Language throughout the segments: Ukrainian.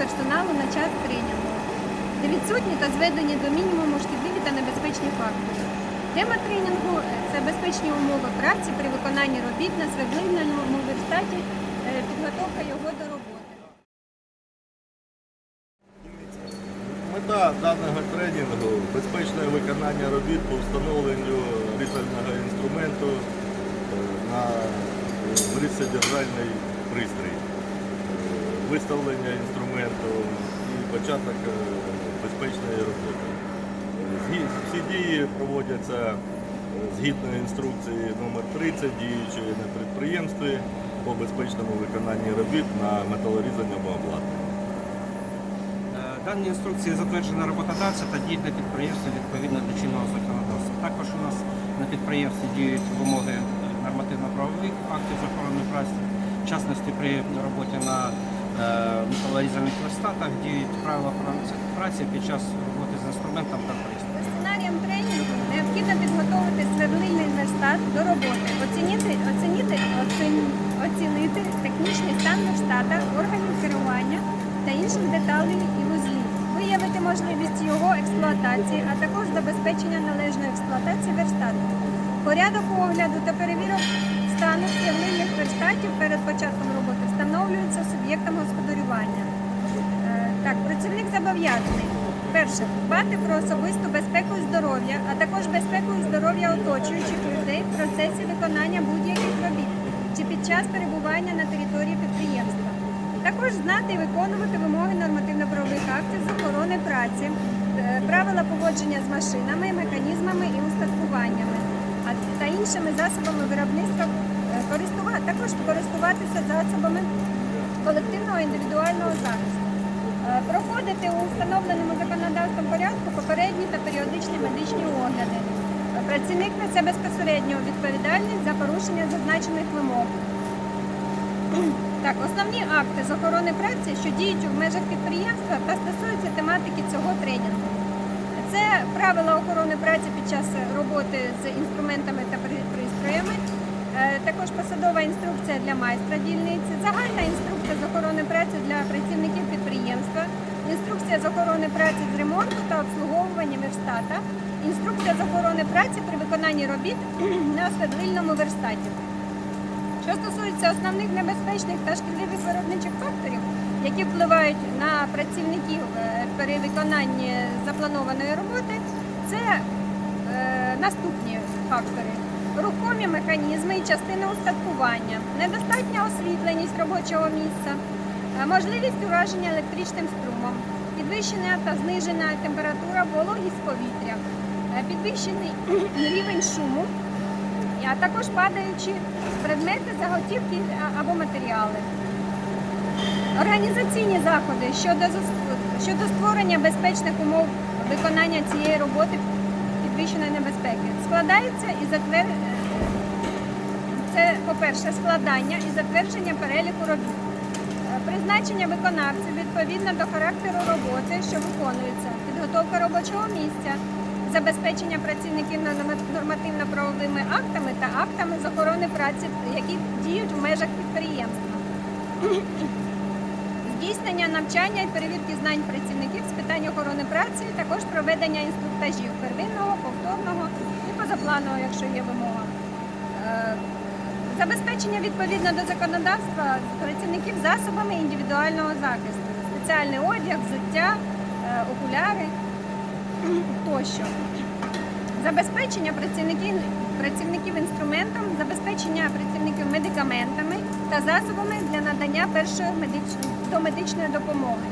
персоналу на час тренінгу, де відсутні та зведені до мінімуму шкідливі та небезпечні фактори. Тема тренінгу е, це безпечні умови праці при виконанні робіт на свердлильному верстаті, е, підготовка його до роботи. Мета даного тренінгу безпечне виконання робіт по встановленню різального інструменту е, на різсодержальний пристрій, Е, виставлення інструменту і початок е, безпечної роботи. Всі дії проводяться е, згідно інструкції номер 30 діючої на підприємстві по безпечному виконанні робіт на металорізання або обладнання. Е, Дані інструкції затверджена роботодавця та діють на підприємстві відповідно до чинного законодавства. Також у нас на підприємстві діють вимоги нормативно-правових актів охорони праці. В частності при роботі на е, металорізальних верстатах діють правила праці під час роботи з інструментом та пристроєм. За сценарієм тренінгу необхідно підготовити свердлильний верстат до роботи, оцінити, оцінити, оцін- оцінити технічний стан верстата, органів керування та інших деталей і вузлів, виявити можливість його експлуатації, а також забезпечення належної експлуатації верстату. Порядок огляду та перевірок стану свердлильних верстатів перед початком роботи встановлюється суб'єктом господарювання. Е, Так, працівник зобов'язаний перше дбати про особисту безпеку і здоров'я, а також безпеку і здоров'я оточуючих людей в процесі виконання будь-яких робіт чи під час перебування на території підприємства. Також знати і виконувати вимоги нормативно-правових актів з охорони праці, е, правила поводження з машинами, механізмами і устаткуваннями, та іншими засобами виробництва е, користува- також користуватися засобами колективного індивідуального захисту. Е, Проходити у встановленому законодавством порядку попередні та періодичні медичні огляди. Працівник несе безпосередньо відповідальність за порушення зазначених вимог. Так, основні акти з охорони праці, що діють в межах підприємства та стосуються тематики цього тренінгу. Це правила охорони праці під час роботи з інструментами та пристроями, також посадова інструкція для майстра дільниці, загальна інструкція з охорони праці для працівників підприємства, інструкція з охорони праці з ремонту та обслуговування верстата, інструкція з охорони праці при виконанні робіт на свердлильному верстаті. Що стосується основних небезпечних та шкідливих виробничих факторів, які впливають на працівників е, при виконанні запланованої роботи, це е, наступні фактори. Рухомі механізми і частини устаткування, недостатня освітленість робочого місця, е, можливість ураження електричним струмом, підвищена та знижена температура, вологість повітря, е, підвищений рівень шуму, а також падаючі предмети, заготівки або матеріали. Організаційні заходи щодо, щодо створення безпечних умов виконання цієї роботи підвищеної небезпеки складаються і затвер... По-перше, складання і затвердження переліку робіт. Е, Призначення виконавців відповідно до характеру роботи, що виконується, підготовка робочого місця, забезпечення працівників норма- нормативно-правовими актами та актами з охорони праці, які діють в межах підприємства. Здійснення навчання і перевірки знань працівників з питань охорони праці, також проведення інструктажів первинного, повторного і позапланового, якщо є вимога. Забезпечення відповідно до законодавства працівників засобами індивідуального захисту, спеціальний одяг, взуття, е, окуляри тощо. Забезпечення працівників, працівників інструментом, забезпечення працівників медикаментами та засобами для надання першої медичної, домедичної допомоги,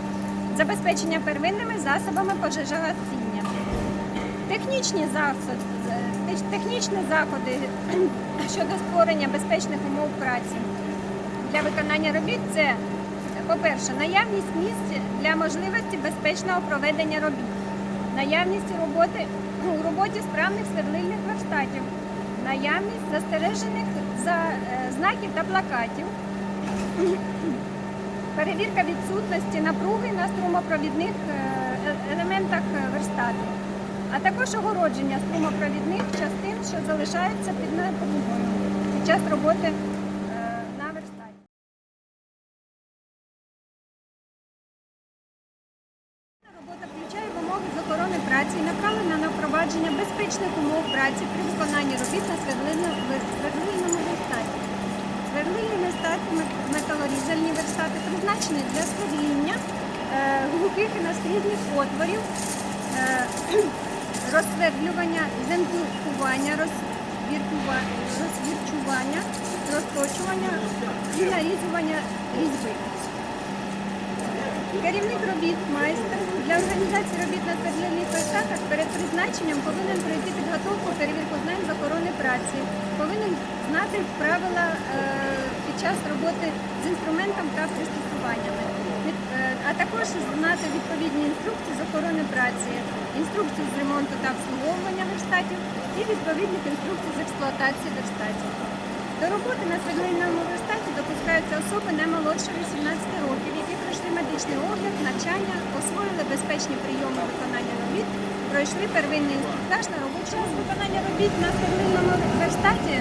забезпечення первинними засобами пожежогасіння. Технічні засоби, технічні заходи щодо створення безпечних умов праці для виконання робіт. Це, по-перше, наявність місць для можливості безпечного проведення робіт, наявність роботи у роботі справних свердлильних верстатів, наявність застережених за е, знаків та плакатів, перевірка відсутності напруги на струмопровідних е, е- елементах верстату, а також огородження струмопровідних частин, що залишаються під напругою під час роботи е, на верстаті. Робота включає вимоги з охорони праці направлена на впровадження безпечних умов праці при виконанні робіт на свердлильному верстаті. Свердлильні верстати, металорізальні верстати призначені для свердління е, глухих і наслідних отворів. Е, розсвердлювання, зентукування, розвірчування, розточування і нарізування різьби. Керівник робіт, майстер для організації робіт на сверлильних верстатах перед призначенням повинен пройти підготовку перевірку знань з охорони праці, повинен знати правила е, під час роботи з інструментом та пристосуваннями, е, а також знати відповідні інструкції з охорони праці, інструкції з ремонту та обслуговування верстатів і відповідних інструкцій з експлуатації верстатів. До роботи на сверлильному верстаті допускаються особи не молодше 18 років, які пройшли медичний огляд, навчання, освоїли безпечні прийоми виконання робіт, пройшли первинний інструктаж на робочий час виконання робіт на сверлильному верстаті.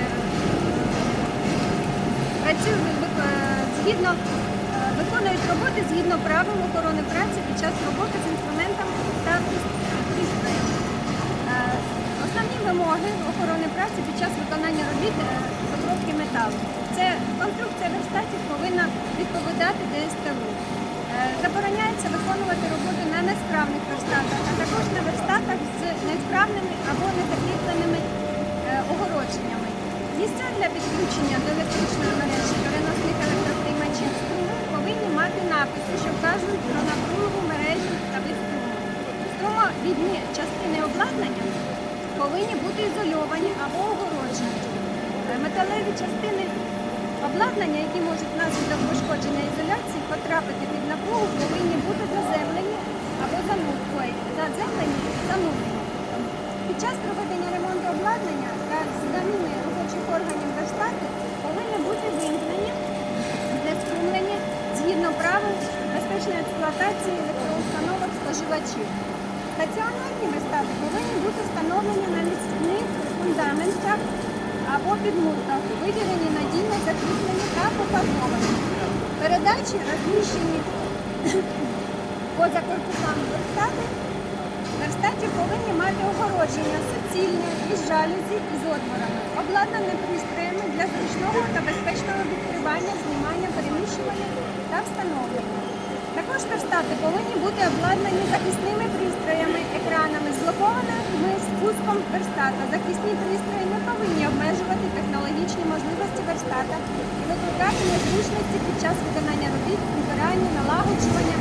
Працюють е, згідно е, виконують роботи згідно правил охорони праці під час роботи з інструментом та пристроєм. Е, Основні вимоги охорони праці під з обробки металу. Це конструкція верстатів повинна відповідати ДСТУ. Е, Забороняється виконувати роботу на несправних верстатах, а також на верстатах з несправними або незакріпленими е, огородженнями. Місця для підключення до електричної мережі переносних електроприймачів струму повинні мати написи, що вказують про напругу мережі та струму. Струмовідні повинні бути ізольовані або огороджені. Е, Металеві частини обладнання, які можуть внаслідок пошкодження ізоляції потрапити під напругу, повинні бути заземлені або заземлені занурені. Під час проведення ремонту обладнання та заміни робочих органів верстати повинні бути вимкнені для струмлення згідно правил безпечної експлуатації електроустановок споживачів. Стаціонарні верстати повинні бути встановлені на міцних фундаментах або підмурках, вивірені надійно закріплені та пофарбовані. Передачі розміщені поза корпусами верстати Верстаті повинні мати огородження суцільне із жалюзі і з отворами, обладнане пристроями для зручного та безпечного відкривання, знімання, переміщування та встановлення. Також верстати повинні бути обладнані захисними пристроями, екранами з блокованими спуском верстата. Захисні пристрої не повинні обмежувати технологічні можливості верстата і викликати незручності під час виконання робіт, прибирання, налагоджування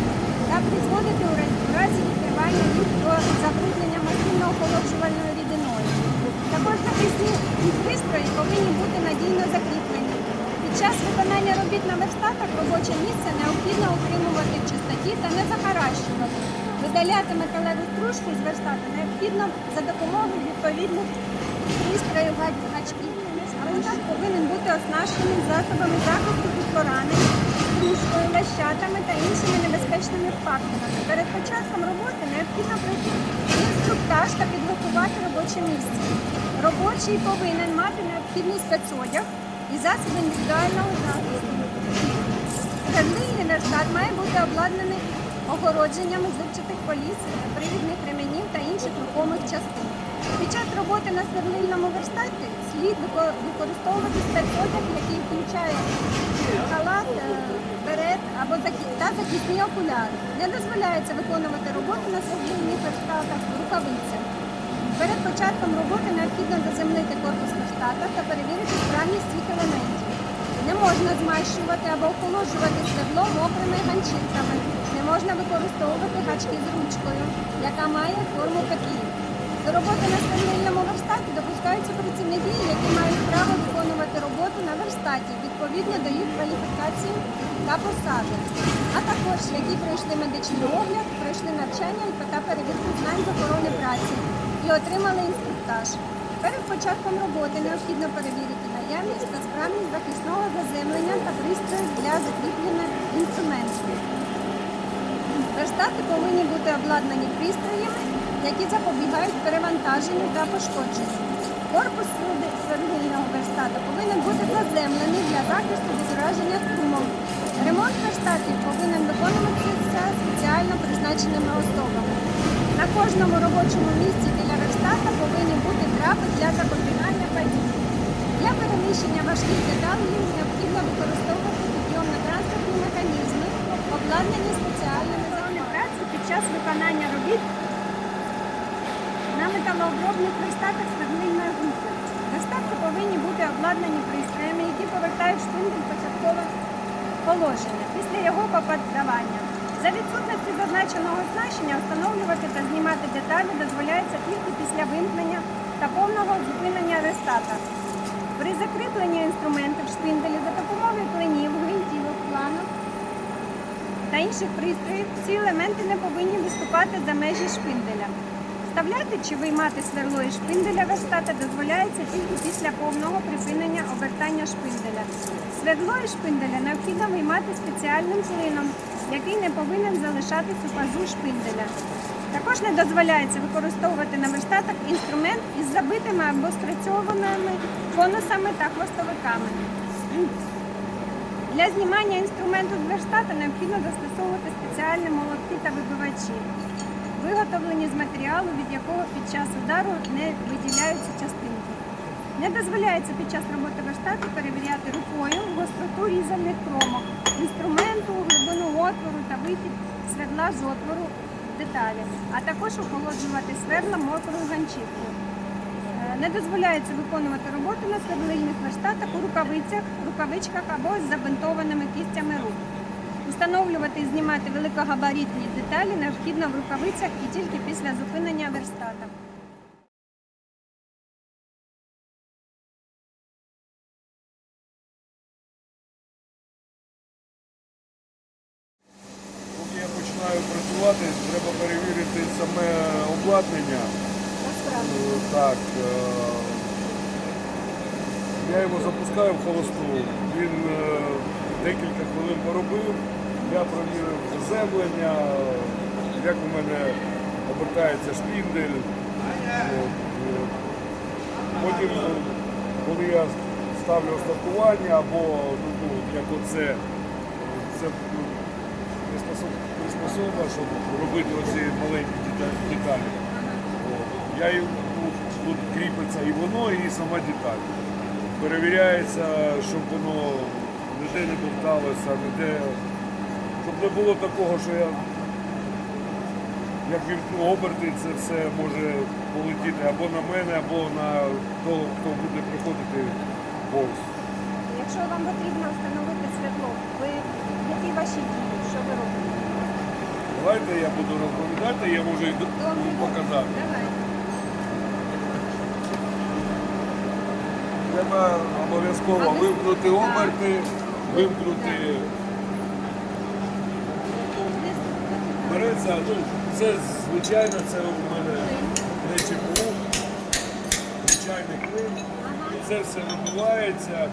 та призводити у раз- разі відкривання до забруднення масильно-охолоджувальною рідиною. Також захисні пристрої повинні бути надійно закріплені. Час виконання робіт на верстатах робоче місце необхідно утримувати в чистоті та не захаращувати. Видаляти металеву стружку з верстата необхідно за допомогою відповідних пристроїв га- гачків. Монтаж повинен бути оснащений засобами захисту від поранень, стружкою, лящатами та іншими небезпечними факторами. Перед початком роботи необхідно пройти інструктаж та підготувати робоче місце. Робочий повинен мати необхідний спецодяг і засоби індивідуального захисту. Сверлильний верстат має бути обладнаний огородженнями зубчатих поліс, привідних ременів та інших рухомих частин. Під час роботи на сверлильному верстаті слід використовувати спецодяг, який включає халат, е, берет або та захисні окуляри. Не дозволяється виконувати роботу на сверлильних верстатах рукавицями. Перед початком роботи необхідно заземлити корпус верстата та перевірити справність цих елементів. Не можна змащувати або охолоджувати свердло мокрими ганчірками. Не можна використовувати гачки з ручкою, яка має форму петлі. До роботи на сверлильному верстаті допускаються працівники, які мають право виконувати роботу на верстаті відповідно до їх кваліфікації та посади, а також які пройшли медичний огляд, пройшли навчання та перевірку знань з охорони праці і отримали інструктаж. Перед початком роботи необхідно перевірити наявність та справність захисного заземлення та пристроїв для закріплення інструментів. Верстати повинні бути обладнані пристроями, які запобігають перевантаженню та пошкодженню. Корпус сверлильного верстата повинен бути заземлений для захисту від ураження струмом. Ремонт верстатів повинен виконуватися спеціально призначеними особами. На кожному робочому місці верстата повинні бути трапи для запобігання падіння. Для переміщення важких деталей необхідно використовувати підйомно-транспортні механізми, обладнані спеціальними зонами праці під час виконання робіт на металообробних верстатах свердлильної групи. Верстати повинні бути обладнані пристроями, які повертають шпиндель в початкове положення після його попадання. За відсутності зазначеного значення встановлювати та знімати деталі дозволяється тільки після вимкнення та повного зупинення верстата. При закріпленні інструментів шпинделі за допомогою клинів, гвинтівок, планок та інших пристроїв ці елементи не повинні виступати за межі шпинделя. Вставляти чи виймати сверло із шпинделя верстата дозволяється тільки після повного припинення обертання шпинделя. Свердло із шпинделя необхідно виймати спеціальним клином, який не повинен залишатись у пазу шпинделя. Також не дозволяється використовувати на верстатах інструмент із забитими або спрацьованими конусами та хвостовиками. Для знімання інструменту з верстата необхідно застосовувати спеціальні молотки та вибивачі, виготовлені з матеріалу, від якого під час удару не виділяються частинки. Не дозволяється під час роботи верстату перевіряти рукою гостроту різальних кромок, інструменту, глибину отвору та вихід свердла з отвору деталі, а також охолоджувати свердла мокрою ганчіркою. Е, Не дозволяється виконувати роботу на свердлильних верстатах у рукавицях, рукавичках або з забинтованими кістями рук. Установлювати і знімати великогабаритні деталі необхідно в рукавицях і тільки після зупинення верстата. Поки я починаю працювати, треба перевірити саме обладнання. Е, Так. е, Я його запускаю в холосту. Він е, декілька хвилин поробив. Я провірив заземлення, як у мене обертається шпіндель. От, Потім, е, коли я ставлю остаткування або ну, ну, як оце, це ну, приспособ- щоб робити оці маленькі деталі. Я їм, ну, тут кріпиться і воно, і сама деталь. Перевіряється, щоб воно ніде не бовталося, ніде, щоб не було такого, що я як вімкну оберти, це все може полетіти або на мене, або на того, хто буде приходити повз. Якщо вам потрібно встановити світло, ви які ваші дії? Що ви робите? Давайте я буду розповідати, я можу і показати. Давай. Треба обов'язково вимкнути оберти, вимкнути. Береться, ну, це звичайно, це у мене не ЧПУ, звичайний клин. І це все вибивається.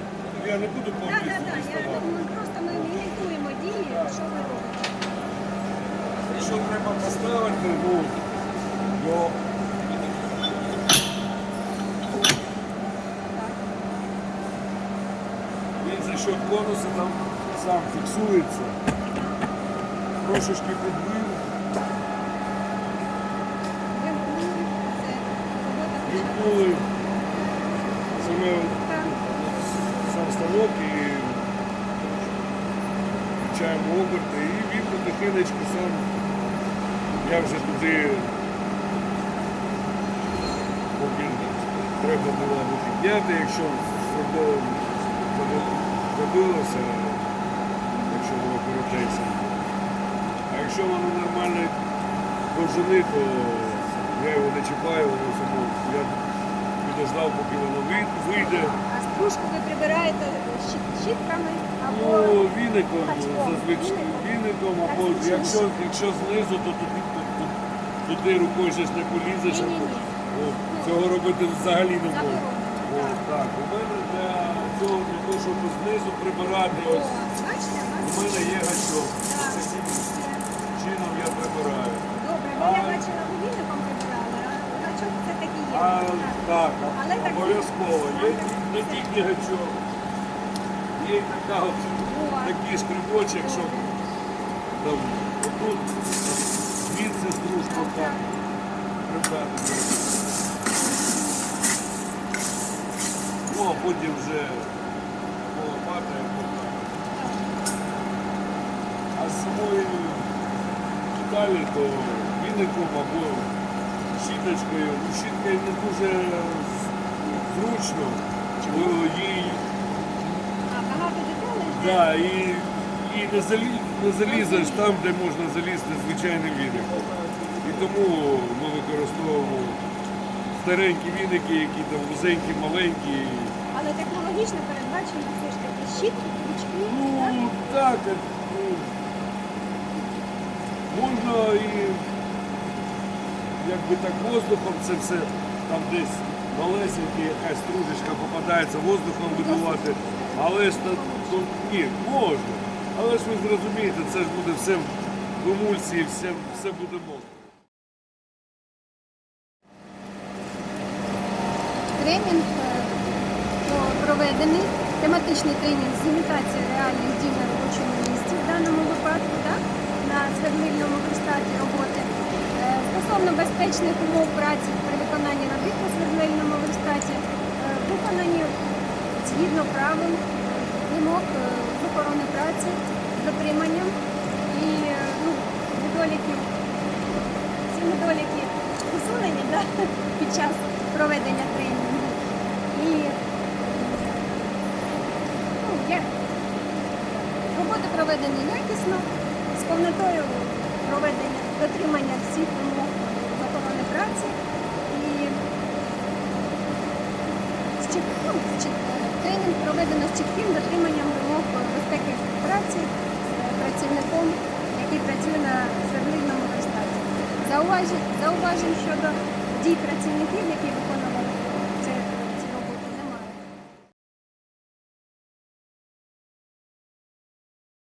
Я не буду Так, повністю так, так. Я думаю, просто ми імітуємо дії, що ви робите. Якщо треба поставити, ну, його він за счет конуса там сам фіксується. Трошечки підбив, Ви вміли це робота почала. вімкнули саме Так. сам ставок і включаємо оберти і він потихенечку сам. Я вже туди поки треба було підняти, якщо забилося, якщо воно коротеться. А якщо воно нормальної довжини, то я його не чіпаю, воно само. Я підождав, поки воно вийде. А стружку ви прибираєте щітками Ну, віником, зазвичай Віником? або якщо, якщо знизу, то туди, тут- туди рукою щось не полізеш. то- цього робити взагалі не можна. От, Так, у мене для цього, для того, щоб знизу прибирати, ось у мене є гачок. Так. Таким чином я прибираю. добре. Ви я бачила, ви віником прибирали, а гачок це такі є. А Так. обов'язково. Є не тільки гачок, є така от, такий шкрибочок, щоб там, отут звідси стружку так прибрати. Ну, а потім вже лопата. А з самої деталі, то віником або щіточкою. Щіткою не дуже зручно, бо їй А багато деталей. йде. Да, і, і не, залі, не залізеш там, де можна залізти звичайним віником. І тому ми використовуємо старенькі віники, які там вузенькі, маленькі. Але технологічно передбачені все ж таки щітки, крючки. так? Ну так, е, ну, можна і якби так воздухом це все там десь малесенька якась стружечка попадається, воздухом видувати. Але ж ні, можна. Але ж ви зрозумієте, це ж буде все в емульсії, все, все буде мокро. Тренінг е, проведений, тематичний тренінг з імітацією реальних дій на робочому місці в даному випадку, так, на свердлильному верстаті роботи. Е, Стосовно безпечних умов праці при виконанні робіт на свердлильному верстаті, е, виконані згідно правил вимог е, з охорони праці з дотриманням і е, ну, недоліків ці недоліки усунені да, під час проведення тренінгу. І ну, є. роботи проведені якісно, з повнотою проведення дотримання всіх вимог з охорони праці і ну, з чіт- тренінг проведено з чітким дотриманням вимог безпеки праці працівником, який працює на свердлинному верстаті. Зауважень, щодо дій працівників, які виконують